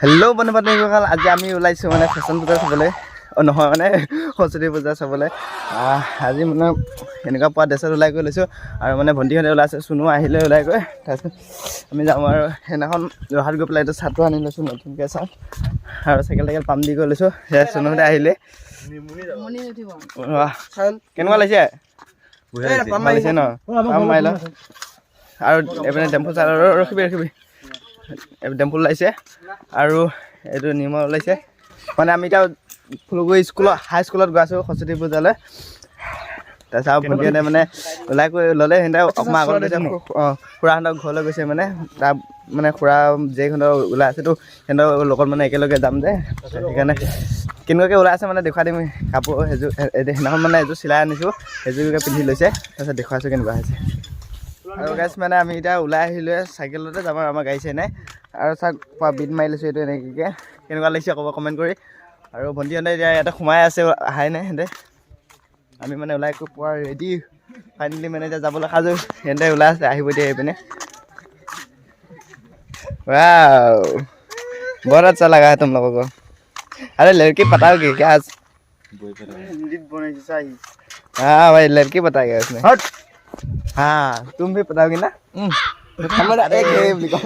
Hello বন্ধু বান্ধৱীসকল আজি আমি ওলাইছোঁ মানে ফেশ্বন পূজা চাবলৈ। অঁ নহয় মানে সৰস্বতী পূজা চাবলৈ। আজি মানে এনেকুৱা পোৱা ড্ৰেছত ওলাই গৈ লৈছোঁ আৰু মানে ভণ্টিহঁতে ওলাইছে চুনু আহিলে ওলাই গৈ। তাৰপিছত আমি যাওঁ আৰু সেইদিনাখন ৰহাত গৈ পেলাই এইটো চাৰ্টটো আনি লৈছোঁ নতুনকৈ চাৰ্ট। আৰু চাইকেল টাইকেল পাম দি গৈ লৈছোঁ। সেয়া চুনুহঁতে আহিলে। কেনেকুৱা লাগিছে? ন? আৰু এইপিনে টেম্পু চাৰ ৰখিবি ৰখিবি। টেম্পুল ওলাইছে আৰু এইটো নিৰ্মল ওলাইছে। মানে আমি এতিয়া ফুলগুৰি স্কুলত হাই স্কুলত গৈ আছোঁ সৰস্বতী পূজালৈ। তাৰপিছত ভণ্টিহঁতে মানে ওলাই কৰি ল'লে সিহঁতে অকণমান আগত গৈছে অঁ খুৰাহঁতৰ ঘৰলৈ গৈছে মানে। তাৰ মানে খুৰা জীয়েকহঁতৰ ওলাই আছেতো সিহঁতৰ লগত মানে একেলগে যাম যে। সেইকাৰণে কেনেকুৱাকৈ ওলাই আছে মানে দেখুৱাই দিম কাপোৰ সেইযোৰ সেইদিনাখন মানে এযোৰ চিলাই আনিছোঁ সেইযোৰকে পিন্ধি লৈছে তাৰপিছত দেখুৱাইছোঁ কেনেকুৱা হৈছে। আৰু গাইছ মানে আমি এতিয়া ওলাই আহিলোৱে চাইকেলতে যাম আৰু আমাৰ গাড়ী চাড়ী নাই আৰু চাওক পুৰা বিট মাৰি লৈছোঁ এইটো এনেকৈ কেনেকুৱা লাগিছে ক'ব কমেণ্ট কৰি আৰু ভণ্টিহঁতে এতিয়া ইয়াতে সোমাই আছে অহাই নাই সিহঁতে আমি মানে ওলাই গৈ পুৰা ৰেডি ফাইনেলি মানে এতিয়া যাবলৈ সাজু সিহঁতে ওলাই আছে আহিব এতিয়া এইপিনে वाओ बहुत अच्छा लगा है तुम लोगों को अरे लड़की बताओगे क्या आज हाँ भाई लड़की बताएगा उसने हाँ तुम भी बताओगी ना? हम्म, हमारा एक लिखो।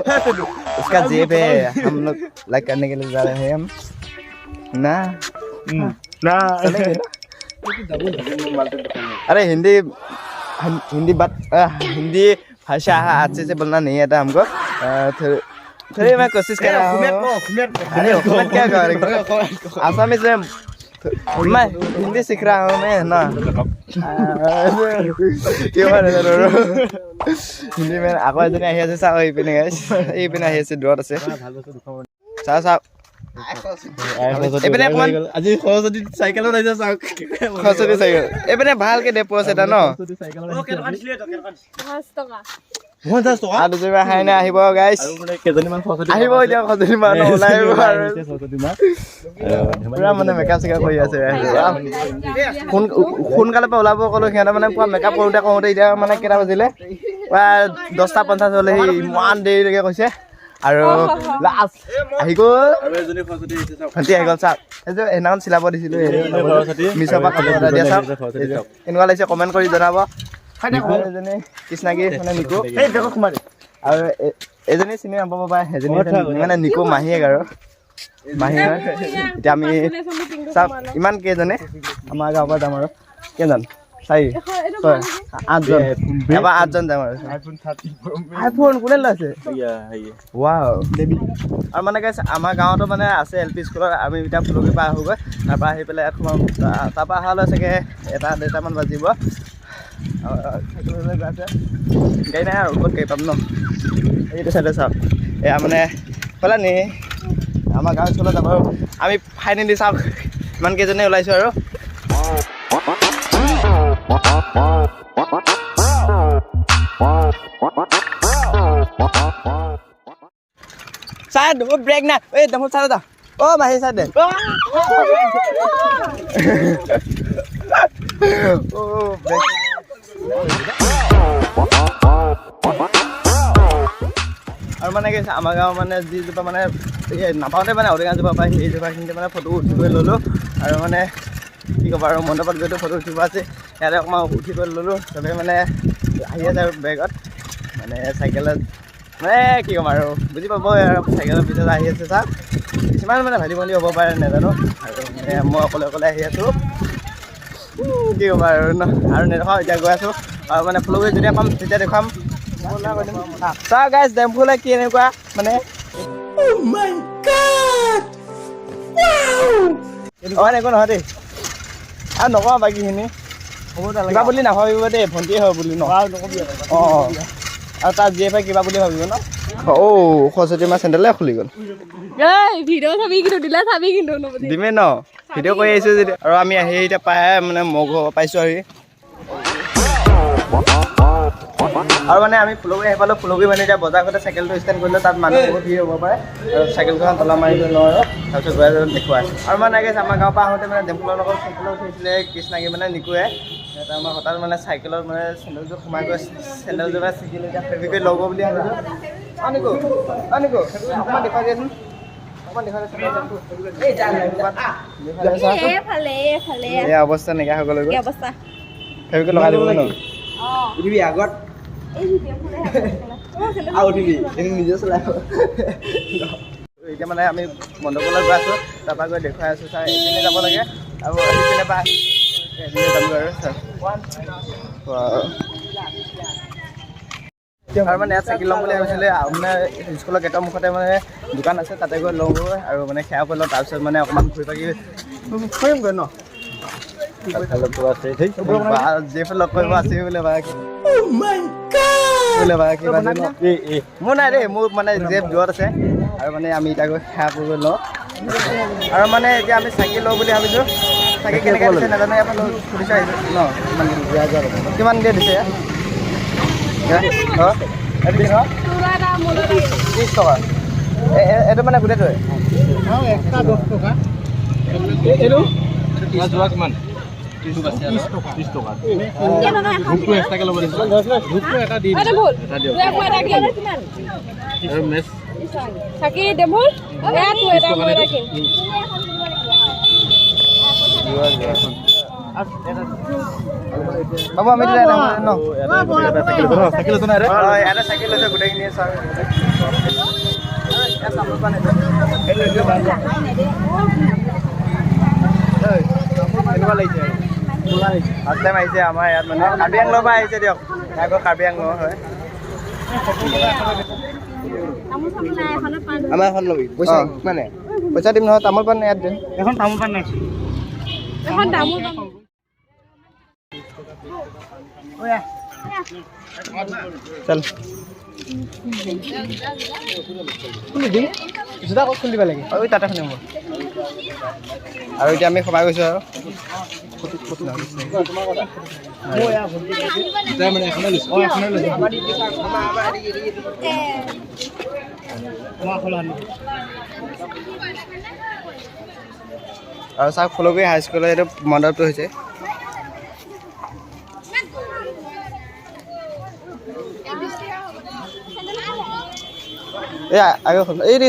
उसका जेब है हम लोग लाइक करने के लिए जा रहे हैं हम। ना? ना। अरे हिंदी हिंदी बात हिंदी भाषा अच्छे से बोलना नहीं आता हमको। थोड़ी मैं कोशिश कर रहा हूँ। अरे हुकूमत क्या करेंगे? आसामीज में मैं हिंदी सीख रहा हूँ मैं ना কিয় মানে জানো আৰু। হিন্দী মানে আকৌ এজনী আহি আছে চাওক এইপিনে guys। এইপিনে আহি আছে দূৰত আছে চাওক চাওক এইপিনে অকণমান আজি সৰস্বতী চাইকেলত আহিছে চাওক খৰচতি চাইকেল এইপিনে ভালকে ডেপো আছে এটা ন পঞ্চাছ টকা আৰু দুজনী আহাই নাই আহিব গাইছ মানে কেইজনীমান আহিব এতিয়া সজনী ওলাই আহিব আৰু। পুৰা মানে মেকআপ চেকআপ কৰি আছে সোন সোনকালে পৰা ওলাব ক'লো সিহঁতে মানে পুৰা মেকআপ কৰোঁতে কৰোঁতে এতিয়া মানে কেইটা বাজিলে? প্ৰায় দহটা পঞ্চাছ হ'লেহি ইমান দেৰিলৈকে কৈছে। আৰু লাষ্ট আহি গ'ল। ভণ্টি আহি গ'ল চাওক। এইযোৰ সেইদিনাখন চিলাব দিছিলোঁ মিছৰ পৰা কেনেকুৱা লাগিছে কমেণ্ট কৰি জনাব। কৃষ্ণাগী মানে নিকু। আৰু এ- এজনী চিনি নাপাব পাৰে এজনী মানে নিকু মাহীয়েক আৰু মাহী এতিয়া আমি চাওক ইমান কেইজনে? আমাৰ গাঁৱৰ পৰা যাম আৰু। কেইজন? চাৰি ছয় আঠজন। এবাৰ আঠজন যাম আৰু। আইফোন কোনে লৈছে? ৱাও। আৰু মানে গাইছে আমাৰ গাঁৱতো মানে আছে এল পি স্কুলত আমি এতিয়া ফুলগুৰিৰ পৰা আহোঁগৈ। তাৰপৰা আহি পেলাই ইয়াত সোমাম। তা- তাৰপৰা অহালৈ চাগে এটা ডেৰটামান বাজিব। Gay na ukot kay Pamno. Ay dito sa dasap. Eh amne pala নি আমাৰ গাঁৱত চলা যাব আমি ফাইনেলি চাওক ইমান ওলাইছোঁ আৰু চাৰ মোৰ ব্ৰেক নাই এই দেখোন চাৰ যা অ মাহী চাৰ দে অ ব্ৰেক আৰু মানে কি আমাৰ গাঁৱৰ মানে যিজোপা মানে নাপাওঁতে মানে ঔটেঙা জোপা পায় সেই জোপাখিনিতে মানে ফটো উঠি কৰি ল'লোঁ। আৰু মানে কি ক'ব আৰু মণ্ডপত গৈতো ফটো উঠিব আছে ইয়াতে অকণমান উঠি কৰি ল'লোঁ চবেই মানে আহি আছে আৰু বেগত। মানে চাইকেলত মানে কি ক'ম আৰু বুজি পাবই আৰু চাইকেলৰ পিছত আহি আছে চাওক কিছুমান মানে ভালি ভলি হ'ব পাৰে নাজানো আৰু মানে মই অকলে অকলে আহি আছোঁ। কি ক'ম আৰু ন আৰু নেদেখাওঁ এতিয়া গৈ আছোঁ। আৰু মানে ফুলগুৰি যেতিয়া পাম তেতিয়া দেখুৱাম। চাওক গাইজ ডেম্পুলে কি এনেকুৱা মানে একো নহয় দেই আৰু নকওঁ বাকীখিনি কিবা বুলি নাভাবিব দেই ভণ্টিয়ে হয় বুলি ন অঁ আৰু তাত যিয়ে পাই কিবা বুলি ভাবিব ন অ' সৰস্বতী মা চেণ্ডেলে খুলি গ'ল এই ভিডিঅ' চাবি কিন্তু দিলে চাবি কিন্তু নবদি দিমেই ন ভিডিঅ' কৰি আহিছোঁ যেতিয়া আৰু আমি আহি এতিয়া পাই মানে মই ঘৰ পাইছোঁ আহি আৰু মানে আমি ফুলগুৰি আহি পালোঁ ফুলগুৰি মানে এতিয়া বজাৰ ঘৰতে চাইকেলটো ষ্টেণ্ড কৰিলোঁ তাত মানুহ বহুত ভিৰ হ'ব পাৰে। আৰু চাইকেলখন তলা মাৰি লৈ লওঁ আৰু। তাৰপিছত গৈ আছোঁ দেখুৱাই আৰু মানে গৈছে আমাৰ গাঁৱৰ পৰা আহোঁতে মানে ডেম্পুলৰ লগত চাইকেলত উঠিছিলে কৃষ্ণাগী মানে নিকুৱে। তাৰপিছত আমাৰ হঠাৎ মানে চাইকেলত মানে চেণ্ডেলযোৰ সোমাই গৈ চেণ্ডেলযোৰ মানে ছিগিলে এতিয়া ফেব্ৰিক ল'ব বুলি ভাবিছোঁ। অঁ নিকু অঁ নিকু অকণমান দেখুৱাই দিয়াচোন। অৱস্থা নাইকিয়া হৈ গ'লে কি অৱস্থা? ফেভিকুইক লগাই দিব ন উঠিবি আগত। আৰু উঠিবি। নিজে চলাই এতিয়া মানে আমি মণ্ডপলৈ গৈ আছোঁ তাৰপৰা গৈ দেখুৱাই আছোঁ ছাৰ এইপিনে যাব লাগে। আৰু সেইপিনে পৰা এইপিনে যামগৈ আৰু ছাৰ আৰু মানে ইয়াত চাইকেল ল'ম বুলি ভাবিছিলে। মানে স্কুলৰ গেটৰ মুখতে মানে দোকান আছে তাতে গৈ লওঁগৈ আৰু মানে সেৱা কৰি লওঁ তাৰপিছত মানে অকণমান ঘূৰি পাকি ফুৰিমগৈ ন? মোৰ নাই দেই মোৰ মানে জেব দূৰত আছে আৰু মানে আমি এতিয়া গৈ সেৱা কৰিব লওঁ আৰু মানে এতিয়া আমি চাইকেল লওঁ বুলি ভাবিছোঁ চাইকেল কেনেকৈ দিছে ন কিমান দিয়ে দিছে ত্ৰিছ টকা এইটো মানে গোটেইটোৱে যোৱা কিমান বাবু আমি চাইকেল লৈছো চাইকেল লৈছে গোটেইখিনি এনেকুৱা লাগিছে ফাৰ্ষ্ট টাইম আহিছে আমাৰ ইয়াত মানে। কাৰ্বি আংলৰ পৰা আহিছে দিয়ক। আকৌ কাৰ্বি আংলৰ হয়। আমাৰ এখন ল'বি। পইচা মানে। পইচা দিম নহয় তামোল পাণ ইয়াত দিম এখন তামোল পাণ নাই এখন তামোল পাণ। চল। খুলি দিম। জোতা ক'ত খুলি দিব লাগে তাতে খুলিম মই। আৰু এতিয়া আমি সোমাই গৈছোঁ আৰু। আৰু চাওক ফুলগুৰি হাইস্কুলৰ এইটো মণ্ডপটো হৈছে। এই আগে এই দি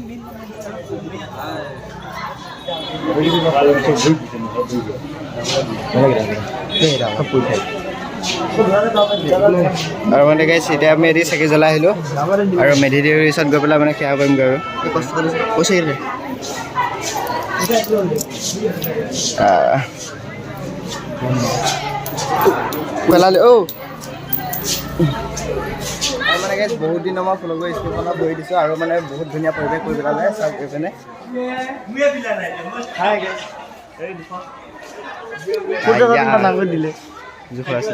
আৰু মানে গাইছ এতিয়া আমি এদি চাকি জ্বলাই আহিলোঁ। আৰু মেধি দেউৰীৰ ওচৰত গৈ পেলাই মানে সেৱা কৰিমগৈ আৰু। পেলালি অ' গাইছ বহুত দিনৰ মই ফুলগুৰি স্কুলখনত বহি দিছোঁ আৰু মানে বহুত ধুনীয়া পৰিৱেশ কৰি পেলালে চাওক গৈ পিনে দিলে। জোখৰ আছে।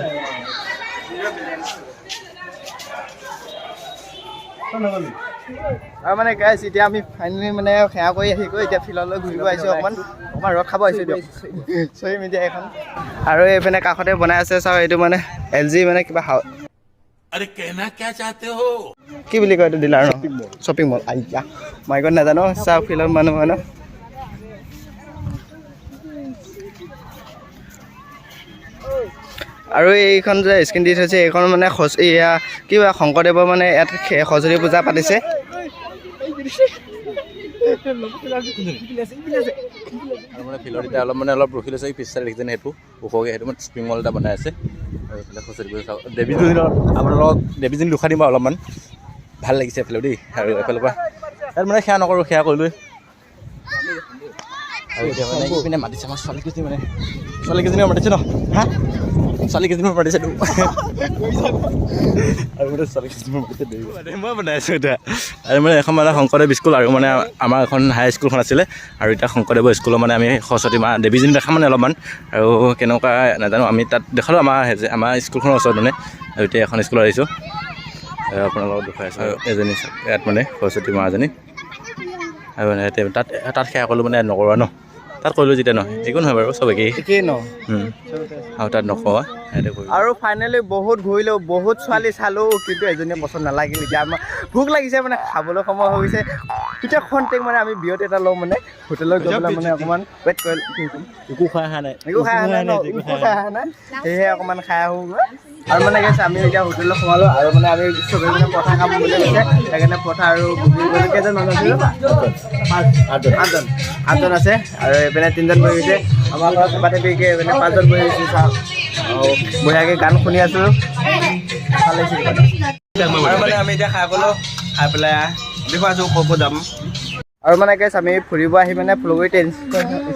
আৰু মানে গাইছ এতিয়া আমি ফাইনেলি মানে সেৱা কৰি আহি গৈ এতিয়া ফিল্ডলৈ ঘূৰিব আহিছোঁ অকণমান। অকণমান ৰদ খাব আহিছোঁ দিয়ক। চৰি মিডিয়া এখন। আৰু এইপিনে কাষতে বনাই আছে চাওক এইটো মানে এল জি মানে কিবা হাউ अरे कहना क्या चाहते हो কি বুলি কয় এইটো ডিলাৰ ন শ্বপিং মল আইয়া মাইকত নাজানো চাওক ফিল্ডত মানুহ হয় ন আৰু এইখন যে স্ক্ৰীণ দি থৈছে এইখন মানে সচ এয়া কিবা শংকৰদেৱৰ মানে ইয়াত সে- সৰস্বতী পূজা পাতিছে আৰু মানে এতিয়া অলপ মানে অলপ ৰখি লৈছে পিছ চাইড সেইটো, ওখকৈ সেইটো মানে স্প্ৰিং মল এটা বনাই আছে। আৰু এইফালে খচৰি কৰি চাওঁ। দেৱীজনীৰ আপোনালোকক দেৱীজনী দুখাৰ দিম বাৰু অলপমান। ভালো লাগিছে এইফালে দেই, আৰু এইফালৰ পৰা। ইয়াত মানে সেয়া নকৰোঁ সেয়া কৰিলোঁ আৰু এতিয়া মানে ইপিনে মাতিছে, আমাৰ ছোৱালীকেইজনী মানে। ছোৱালীকেইজনী মাতিছে ন? হা? ছোৱালীকেইজনী মাতিছেতো আৰু মানে দেই মানে মই বনাই আছোঁ এতিয়া আৰু মানে এখন মানে শংকৰদেৱ স্কুল আৰু মানে আমাৰ এখন হাই স্কুলখন আছিলে. আৰু এতিয়া শংকৰদেৱৰ স্কুলৰ মানে আমি সৰস্বতী মা দেৱীজনী দেখা মানে অলপমান। আৰু কেনেকুৱা নাজানো আমি তাত দেখালোঁ আমাৰ আমাৰ স্কুলখনৰ ওচৰত মানে। আৰু এতিয়া এখন স্কুলত আহিছোঁ। আপোনালোকক দেখুৱাই আছোঁ। এজনী ইয়াত মানে সৰস্বতী মা এজনী। আৰু মানে তাত তাত সেৱা কৰিলোঁ মানে নকৰোঁ ন। তাত কৰিলোঁ যেতিয়া নহয় একো নহয় বাৰু চব একেই। একেই ন। আৰু তাত নকওঁ কৰিলোঁ আৰু ফাইনেলি বহুত ঘূৰিলোঁ বহুত ছোৱালী চালোঁ কিন্তু এজনীয়ে পচন্দ নালাগিল। এতিয়া আমাৰ ভোক লাগিছে মানে খাবলৈ সময় হৈ গৈছে। এতিয়া খন্তেক মানে আমি বিৰত এটা লওঁ মানে হোটেলত গৈ পেলাই মানে অকণমান ৱেইট কৰি একো খাই অহা নাই একো খাই অহা নাই ন? একো খাই অহা নাই। সেয়েহে অকণমান খাই আহোঁগৈ। আৰু মানে গৈছে আমি এতিয়া হোটেলত সোমালোঁ আৰু মানে আমি চবেই মানে পঠা খাম বুলি কৈছে সেইকাৰণে পঠা আৰু কেইজন মানুহ আছিল? আঠজন। আঠজন। আঠজন। আছে। আৰু এইপিনে তিনিজন বহি গৈছে আমাৰ ঘৰত চপাতে বিকে এইপিনে পাঁচজন বহি গৈছে আৰু বঢ়িয়াকৈ গান শুনি আছোঁ। ভালো লাগিছে আৰু মানে আমি এতিয়া খাই পেলোঁ খাই পেলাই দেখুৱাইছোঁ ক'ত যাম। আৰু মানে কেছ আমি ফুৰিব আহি মানে ফুলগুৰি ট্ৰেইন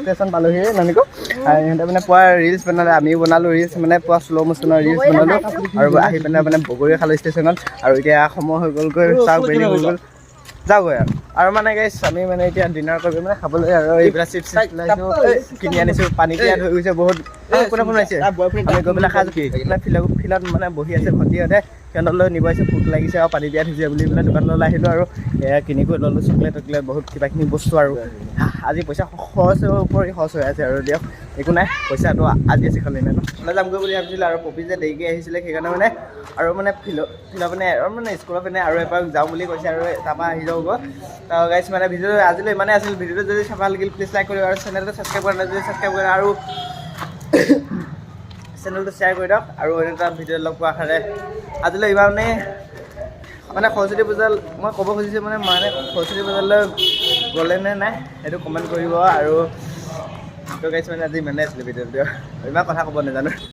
ষ্টেচন পালোহি নানিকো। আৰু ইহঁতে মানে পুৱা ৰিলচ বনালে আমিও বনালোঁ ৰিলচ মানে পুৱা শ্ল' মোশ্যনৰ ৰিলচ বনালোঁ। আৰু আহি পেলাই মানে বগৰী খালোঁ ষ্টেচনত আৰু এতিয়া সময় হৈ গ'লগৈ চাওক বেলি হৈ গ'ল। যাওঁগৈ আৰু। আৰু মানে গাইছ আমি মানে এতিয়া ডিনাৰ কৰিব মানে খাবলৈ আৰু এইবিলাক চিপছ লাইছোঁ কিনি আনিছোঁ পানী পিয়াত হৈ গৈছে বহুত। কোনে ফোন আহিছে আমি গৈ পেলাই খাই মানে ফিল্ডত ফিল্ডত মানে বহি আছে ভণ্টিহঁতে সিহঁতলৈ নিব আহিছে ভোক লাগিছে আৰু পানী পিয়াত হৈছে বুলি পেলাই দোকানলৈ আহিলোঁ আৰু। এয়া কিনি কৰি ল'লোঁ চকলেট টকলেট বহুত কিবাকিনি বস্তু আৰু। আজি পইচা খৰচ কৰি খৰচ হৈ আছে আৰু দিয়ক একো নাই পইচাটো আজি আছে খালি নাই ন ওলাই যামগৈ বুলি ভাবিছিলোঁ আৰু পপি যে দেৰিকৈ আহিছিলে সেইকাৰণে মানে আৰু মানে ফিল্ডত ফিল্ডৰ পিনে আৰু মানে স্কুলৰ পিনে আৰু এবাৰ যাওঁ বুলি কৈছে আৰু তাৰপৰা আহি যাওঁগৈ। তাৰ গাইছ মানে ভিডিঅ'টো আজিলৈ ইমানেই আছিল। ভিডিঅ'টো যদি চাব লাগিল প্লিজ লাইক কৰিব আৰু চেনেলটো ছাবস্ক্ৰাইব কৰা নাই যদি ছাবস্ক্ৰাইব কৰে আৰু চেনেলটো শ্বেয়াৰ কৰি দিয়ক আৰু অন্য এটা ভিডিঅ' লগ পোৱা আশাৰে। আজিলৈ ইমানেই। মানে সৰস্বতী পূজা মই ক'ব খুজিছোঁ মানে মানে সৰস্বতী পূজালৈ গ'লে নে নাই সেইটো কমেণ্ট কৰিব আৰু মানে আজি ইমানেই আছিলে ভিডিঅ'টো ইমান কথা ক'ব নাজানো।